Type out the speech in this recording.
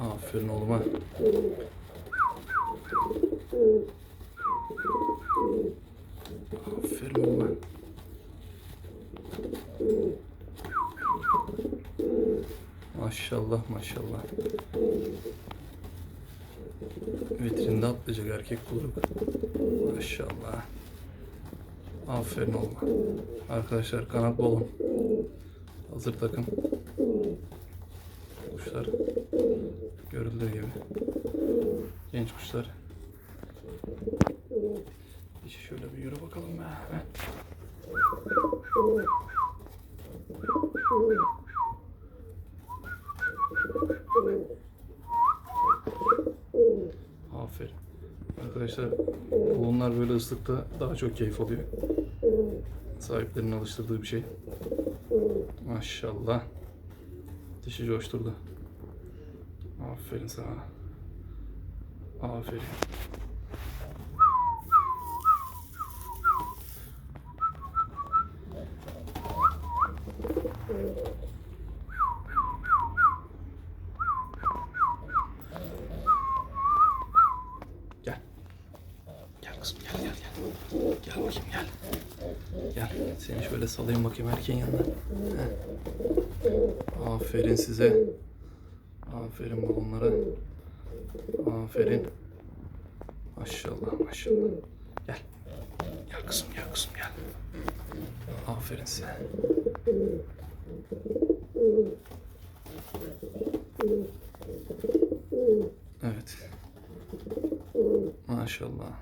Aferin oğluma. Aferin oğluma. Maşallah maşallah. Vitrinde atlayacak erkek kuyruk. Maşallah. Aferin oğluma. Arkadaşlar kanat balon. Hazır takım. Kuşlar Genç kuşlar. İşte şöyle bir yürü bakalım be. Aferin. Arkadaşlar bunlar böyle ıslıkta daha çok keyif alıyor. Sahiplerinin alıştırdığı bir şey. Maşallah. Dişi coşturdu. Aferin sana. Aferin. Gel. Gel kızım gel gel gel. Gel bakayım gel. Gel seni şöyle salayım bakayım erkeğin yanına. Heh. Aferin size. Aferin balonlara. Aferin. Maşallah maşallah. Gel. Gel kızım gel kızım gel. Aferin size. Evet. Maşallah.